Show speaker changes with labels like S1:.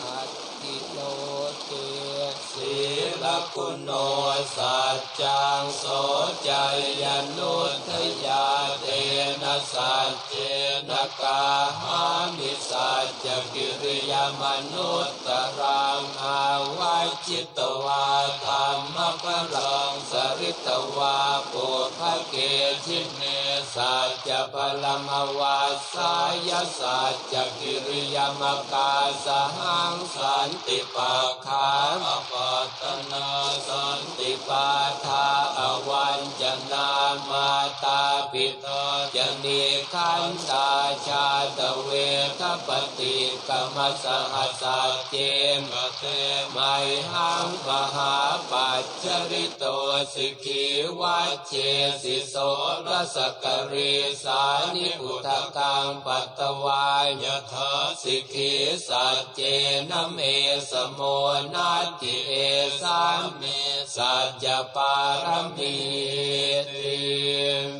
S1: อัติโนเต
S2: ศีลคุณโนสัจจังโสจยนุทยาเตนะสัจเจนะกาหามิสัจจกิริยามนุตตรังอาวาจิตวาธรรมปรังสริตวาปุพเกชิเน สัจจะพลมวาสายสัจจกิริยามกาสหังสันติปะคามปัตนาสันติปาทาอวันจนามาตาปิตาจนิคันตาชาตเวทปฏิกรรมสหัสเจมเตไมหังปหา ปัจริโตสิกีวัชเชสิโสรสกรีสานิพุทธังปัตตวายถาสิกีสัจเจนเมสโมนาติเอสามิสัจจปารมีติ